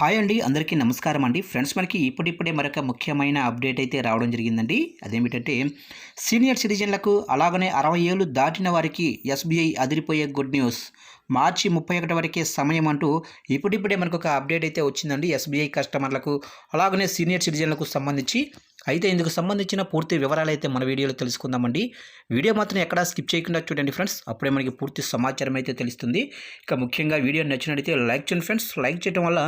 Hi అండి అందరికీ నమస్కారం అండి. ఫ్రెండ్స్ మనకి ఇప్పుడిప్పుడే మరొక ముఖ్యమైన అప్డేట్ అయితే రావడం జరిగిందండి. అదేమిటంటే సీనియర్ సిటిజన్లకు అలాగనే అరవై ఏళ్ళు దాటిన వారికి ఎస్బీఐ అదిరిపోయే గుడ్ న్యూస్. మార్చి ముప్పై ఒకటి వరకే సమయం అంటూ ఇప్పుడిప్పుడే మనకు ఒక అప్డేట్ అయితే వచ్చిందండి. ఎస్బీఐ కస్టమర్లకు అలాగనే సీనియర్ సిటిజన్లకు సంబంధించి. అయితే ఇందుకు సంబంధించిన పూర్తి వివరాలు అయితే మన వీడియోలో తెలుసుకుందామండి. వీడియో మాత్రం ఎక్కడా స్కిప్ చేయకుండా చూడండి ఫ్రెండ్స్. అప్పుడే మనకి పూర్తి సమాచారం అయితే తెలుస్తుంది. ఇక ముఖ్యంగా వీడియో నచ్చినట్టయితే లైక్ చేయండి ఫ్రెండ్స్. లైక్ చేయడం వల్ల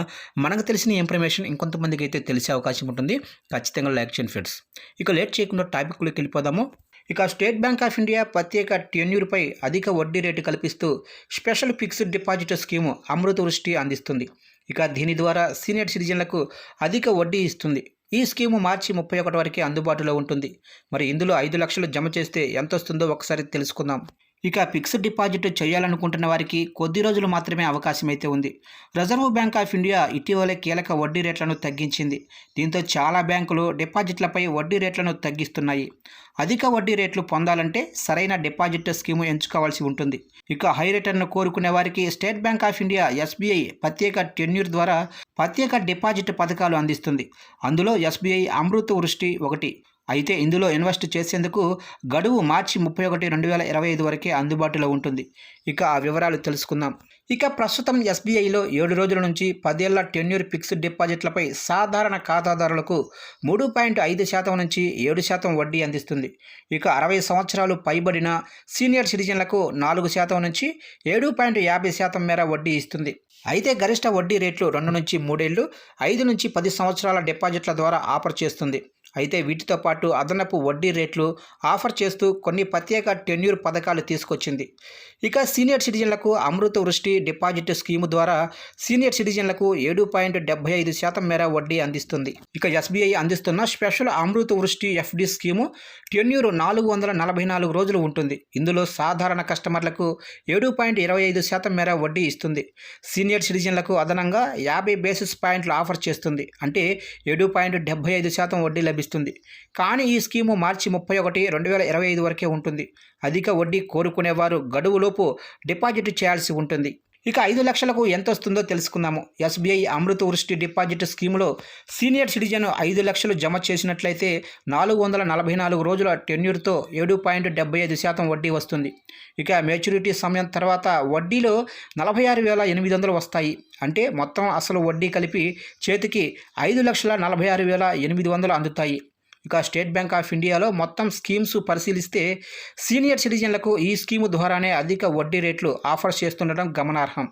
మనకు తెలిసిన ఇన్ఫర్మేషన్ ఇంకొంతమందికి అయితే తెలిసే అవకాశం ఉంటుంది. ఖచ్చితంగా లైక్ చేయండి ఫ్రెండ్స్. ఇక లేట్ చేయకుండా టాపిక్లోకి వెళ్ళిపోదాము. ఇక స్టేట్ బ్యాంక్ ఆఫ్ ఇండియా ప్రత్యేక టెన్యూర్పై అధిక వడ్డీ రేటు కల్పిస్తూ special fixed deposit scheme Amrit Vrishti అందిస్తుంది. ఇక దీని ద్వారా సీనియర్ సిటిజన్లకు అధిక వడ్డీ ఇస్తుంది. ఈ స్కీము మార్చి ముప్పై ఒకటి వరకే అందుబాటులో ఉంటుంది. మరి ఇందులో ఐదు లక్షలు జమ చేస్తే ఎంత వస్తుందో ఒకసారి తెలుసుకుందాం. ఇక ఫిక్స్డ్ డిపాజిట్ చేయాలనుకుంటున్న వారికి కొద్ది రోజులు మాత్రమే అవకాశం అయితే ఉంది. రిజర్వ్ బ్యాంక్ ఆఫ్ ఇండియా ఇటీవలే కీలక వడ్డీ రేట్లను తగ్గించింది. దీంతో చాలా బ్యాంకులు డిపాజిట్లపై వడ్డీ రేట్లను తగ్గిస్తున్నాయి. అధిక వడ్డీ రేట్లు పొందాలంటే సరైన డిపాజిట్ స్కీము ఎంచుకోవాల్సి ఉంటుంది. ఇక హై రిటర్న్ కోరుకునే వారికి State Bank of India SBI ప్రత్యేక టెన్యూర్ ద్వారా ప్రత్యేక డిపాజిట్ పథకాలు అందిస్తుంది. అందులో ఎస్బీఐ అమృత వృష్టి ఒకటి అయితే ఇందులో ఇన్వెస్ట్ చేసేందుకు గడువు మార్చి ముప్పై ఒకటి రెండు వేల ఇరవై ఐదు వరకే అందుబాటులో ఉంటుంది. ఇక ఆ వివరాలు తెలుసుకుందాం. ఇక ప్రస్తుతం ఎస్బీఐలో ఏడు రోజుల నుంచి పదేళ్ళ టెన్యూర్ ఫిక్స్డ్ డిపాజిట్లపై సాధారణ ఖాతాదారులకు మూడు పాయింట్ ఐదు శాతం నుంచి ఏడు శాతం వడ్డీ అందిస్తుంది. ఇక అరవై సంవత్సరాలు పైబడిన సీనియర్ సిటిజన్లకు నాలుగు శాతం నుంచి ఏడు పాయింట్ యాభై శాతం మేర వడ్డీ ఇస్తుంది. అయితే గరిష్ట వడ్డీ రేట్లు రెండు నుంచి మూడేళ్ళు ఐదు నుంచి పది సంవత్సరాల డిపాజిట్ల ద్వారా ఆఫర్ చేస్తుంది. అయితే వీటితో పాటు అదనపు వడ్డీ రేట్లు ఆఫర్ చేస్తూ కొన్ని ప్రత్యేక టెన్యూర్ పథకాలు తీసుకొచ్చింది. ఇక సీనియర్ సిటిజన్లకు అమృత వృష్టి డిపాజిట్ స్కీము ద్వారా సీనియర్ సిటిజన్లకు ఏడు పాయింట్ డెబ్బై ఐదు శాతం మేర వడ్డీ అందిస్తుంది. ఇక ఎస్బీఐ అందిస్తున్న special Amrit Vrishti FD scheme tenure నాలుగు వందల నలభై నాలుగు రోజులు ఉంటుంది. ఇందులో సాధారణ కస్టమర్లకు ఏడు పాయింట్ ఇరవై ఐదు శాతం మేర వడ్డీ ఇస్తుంది. సీనియర్ సిటిజన్లకు అదనంగా యాభై బేసిస్ పాయింట్లు ఆఫర్ చేస్తుంది. అంటే ఏడు పాయింట్ డెబ్బై ఐదు శాతం వడ్డీ లభిస్తుంది. కానీ ఈ స్కీము మార్చి ముప్పై ఒకటి రెండు వేల ఇరవై ఐదు వరకే ఉంటుంది. అధిక వడ్డీ కోరుకునేవారు గడువులోపు డిపాజిట్ చేయాల్సి ఉంటుంది. ఇక ఐదు లక్షలకు ఎంత వస్తుందో తెలుసుకుందాము. ఎస్బీఐ అమృత వృష్టి డిపాజిట్ స్కీమ్లో సీనియర్ సిటిజన్ ఐదు లక్షలు జమ చేసినట్లయితే నాలుగు వందల నలభై నాలుగు రోజుల టెన్యూర్తో ఏడు పాయింట్ డెబ్బై ఐదు శాతం వడ్డీ వస్తుంది. ఇక మెచ్యూరిటీ సమయం తర్వాత వడ్డీలో నలభై ఆరు వేల ఎనిమిది వందలు వస్తాయి. అంటే మొత్తం అసలు వడ్డీ కలిపి చేతికి ఐదు లక్షల నలభై ఆరు వేల ఎనిమిది వందలు అందుతాయి. ఇక స్టేట్ బ్యాంక్ ఆఫ్ ఇండియాలో మొత్తం స్కీమ్స్ పరిశీలిస్తే సీనియర్ సిటిజన్లకు ఈ స్కీము ద్వారానే అధిక వడ్డీ రేట్లు ఆఫర్ చేస్తుండడం గమనార్హం.